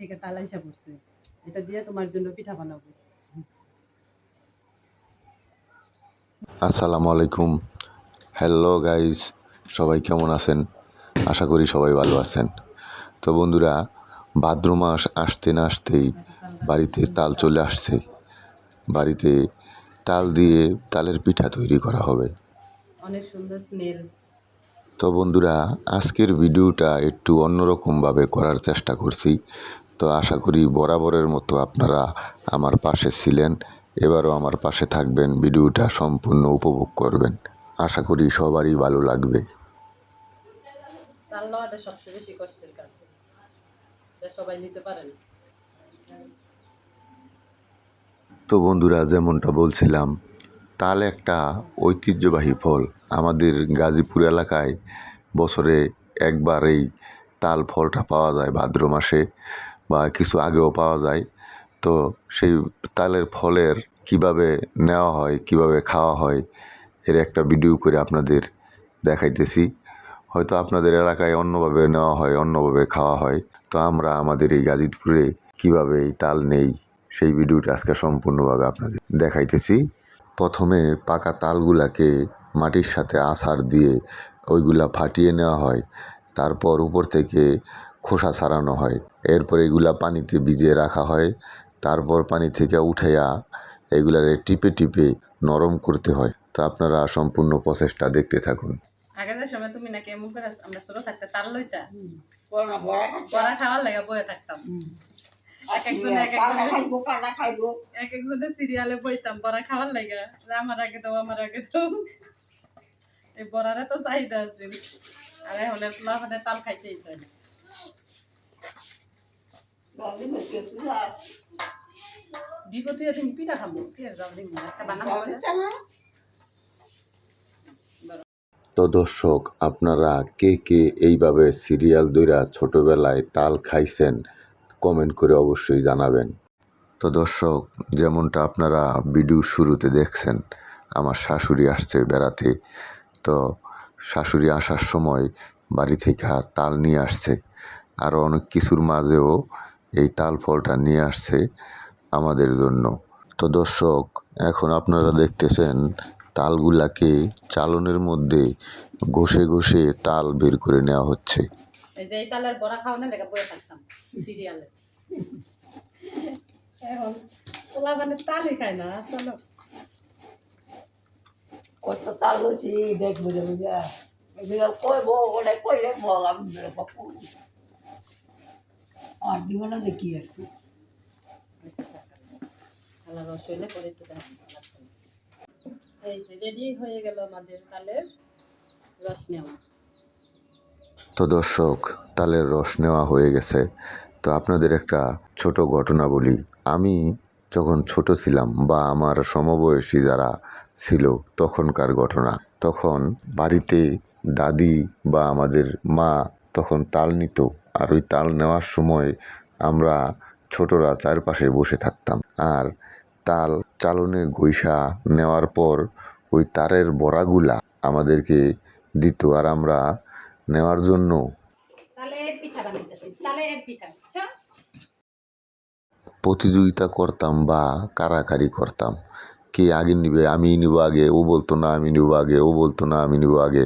থেকে তাল আইসা পড়ছে। এটা দিয়ে তোমার জন্য পিঠা বানাবো। আসসালামু আলাইকুম। হ্যালো গাইস সবাই কেমন আছেন? আশা করি সবাই ভালো আছেন। তো বন্ধুরা ভাদ্র মাস আসতে না আসতেই বাড়িতে তাল চলে আসছে। বাড়িতে তাল দিয়ে তালের পিঠা তৈরি করা হবে। অনেক সুন্দর স্মেল তো বন্ধুরা আজকের ভিডিওটা একটু অন্যরকমভাবে করার চেষ্টা করছি। তো আশা করি বরাবরের মতো আপনারা আমার পাশে ছিলেন এবারও আমার পাশে থাকবেন ভিডিওটা সম্পূর্ণ উপভোগ করবেন। আশা করি সবারই ভালো লাগবে। সবচেয়ে বেশি কষ্টের কাজ। সবাই নিতে পারে তো বন্ধুরা যেমনটা বলছিলাম তাল একটা ঐতিহ্যবাহী ফল। আমাদের গাজীপুর এলাকায় বছরে একবার এই তাল ফলটা পাওয়া যায় ভাদ্র মাসে বা কিছু আগেও পাওয়া যায়। তো সেই তালের ফলের কীভাবে নেওয়া হয়, কীভাবে খাওয়া হয়, এর একটা ভিডিও করে আপনাদের দেখাইতেছি। হয়তো আপনাদের এলাকায় অন্যভাবে নেওয়া হয়, অন্যভাবে খাওয়া হয়। তো আমরা আমাদের এই গাজীপুরে কীভাবে এই তাল নেই, সেই ভিডিওটা আজকে সম্পূর্ণভাবে আপনাদের দেখাইতেছি। প্রথমে পাকা তালগুলাকে মাটির সাথে আছাড় দিয়ে ওইগুলা ফাটিয়ে নেওয়া হয়। তারপর উপর থেকে খোসা ছাড়ানো হয়। এরপর এগুলা পানিতে ভিজিয়ে রাখা হয়। তারপর পানি থেকে উঠাইয়া এগুলারে টিপে টিপে নরম করতে হয়। তো আপনারা সম্পূর্ণ প্রসেসটা দেখতে থাকুন। আগে যে সময় তুমি নাকি এমন করে আমরা ছোট থাকতে তাল লইতা? বড় বড় বড়া খাওয়ার লাগে বয়ে থাকতাম। এক একজনে এক একজনে খাইবো কালা খাইবো এক একজনে সিরিয়ালে বইতাম বড়া খাওয়ার লাগে। আমার আগে দাও আমার আগে দাও। এই বড়ারে তো চাহিদা আছে আর এখন মানে তাল খাইতেই চাই তুই পিঠা খাব কি যাও দিন বানাবো তো দর্শক আপনারা কে কে এইভাবে সিরিয়াল দইরা ছোটবেলায় তাল খাইছেন কমেন্ট করে অবশ্যই জানাবেন। তো দর্শক, যেমনটা আপনারা ভিডিও শুরুতে দেখছেন, আমার শাশুড়ি আসছে বেড়াতে। তো শাশুড়ি আসার সময় বাড়ি থেকে তাল নিয়ে আসছে। আরও অনেক কিছুর মাঝেও এই তাল ফলটা নিয়ে আসছে আমাদের জন্য। তো দর্শক, এখন আপনারা দেখতেছেন তালগুলাকে চালনের মধ্যে ঘষে ঘষে তাল বের করে নেওয়া হচ্ছে। এই যে এই তালের বড়া খাওয়ানোর লেগে বয়ে থাকতাম সিরিয়ালে। এখন তোলা মানে তালই খায় না চলো। কত তাল হচ্ছে দেখব যে বুঝা এগুলো কইবো ওটা কইলে বল আমি আর জীবনে দেখি আসছি। আল্লাহ রস হইলে পরে একটু এই যে রেডি হয়ে গেল আমাদের তালের রস নেওয়া। তো দর্শক তালের রস নেওয়া হয়ে গেছে। তো আপনাদের একটা ছোট ঘটনা বলি। আমি যখন ছোট ছিলাম বা আমার সমবয়সী যারা ছিল তখনকার ঘটনা, তখন বাড়িতে দাদি বা আমাদের মা তখন তাল নিত আর ওই তাল নেওয়ার সময় আমরা ছোটরা চারপাশে বসে থাকতাম আর তাল চালনে ঘইষা নেওয়ার পর ওই তারের বড়াগুলা আমাদেরকে দিত আর আমরা নেওয়ার জন্য। প্রতিযোগিতা করতাম বা কারাকারি করতাম। কে আগে নিবে আমি নিব আগে ও বলতো না আমি নিব আগে ও বলতো না আমি নিব আগে।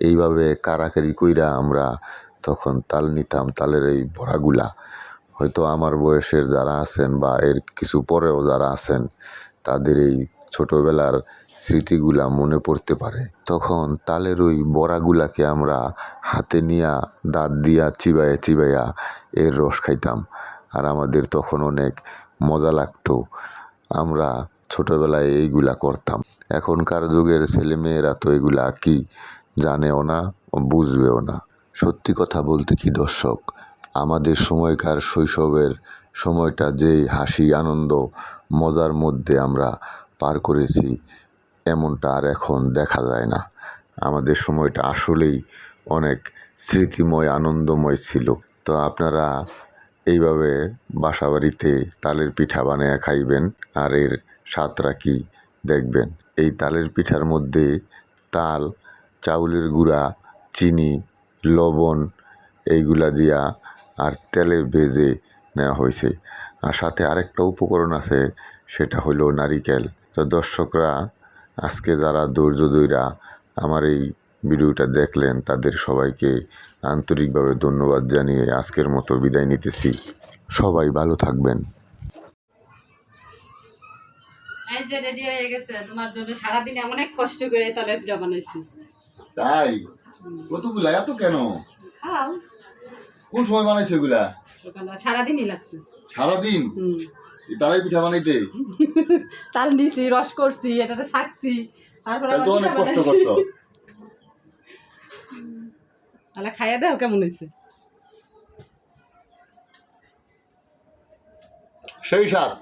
এইভাবে কারাকারি কইরা আমরা তখন তাল নিতাম তালের এই ভরাগুলা। হয়তো আমার বয়সের যারা আছেন বা এর কিছু পরেও যারা আছেন তাদের এই ছোটোবেলার স্মৃতিগুলা মনে পড়তে পারে। তখন তালের ওই বড়াগুলাকে আমরা হাতে নিয়া দাঁত দিয়া চিবাইয়া চিবাইয়া এর রস খাইতাম। আর আমাদের তখন অনেক মজা লাগতো। আমরা ছোটোবেলায় এইগুলা করতাম। এখনকার যুগের ছেলেমেয়েরা তো এগুলা কি জানেও না, বুঝবেও না। সত্যি কথা বলতে কি দর্শক, আমাদের সময়কার শৈশবের সময়টা যেই হাসি, আনন্দ, মজার মধ্যে আমরা পার করেছি, এমনটা আর এখন দেখা যায় না। আমাদের সময়টা আসলেই অনেক স্মৃতিময়, আনন্দময় ছিল। তো আপনারা এইভাবে বাসাবাড়িতে তালের পিঠা বানিয়ে খাইবেন আর এর স্বাদটা কি দেখবেন? এই তালের পিঠার মধ্যে তাল, চাউলের গুঁড়া, চিনি, লবণ এইগুলা দিয়া আর তেলে ভেজে নেওয়া হয়েছে। আর সাথে আরেকটা উপকরণ আছে, সেটা হলো নারিকেল। তো দর্শকরা আজকে যারা ধৈর্য ধৈরা আমার এই ভিডিওটা দেখলেন তাদের সবাইকে আন্তরিকভাবে ধন্যবাদ জানিয়ে আজকের মতো বিদায় নিতেছি। সবাই ভালো থাকবেন। এই যে রেডি হয়ে গেছে তোমার জন্য সারাদিন অনেক কষ্ট করে তালের পিঠা বানাইছি। তাই? কতগুলা? এত কেন? খাও কোন সময় বানাইছো এগুলা? সারাদিনই লাগছে। সারাদিন? হুম। তারাই পিঠা বানাইতে। তাল নিছি রস করছি এটাতে ছাকছি তারপরে তো অনেক কষ্ট বানাইছি। তাহলে খাইয়া দাও কেমন হয়েছে সেই সাত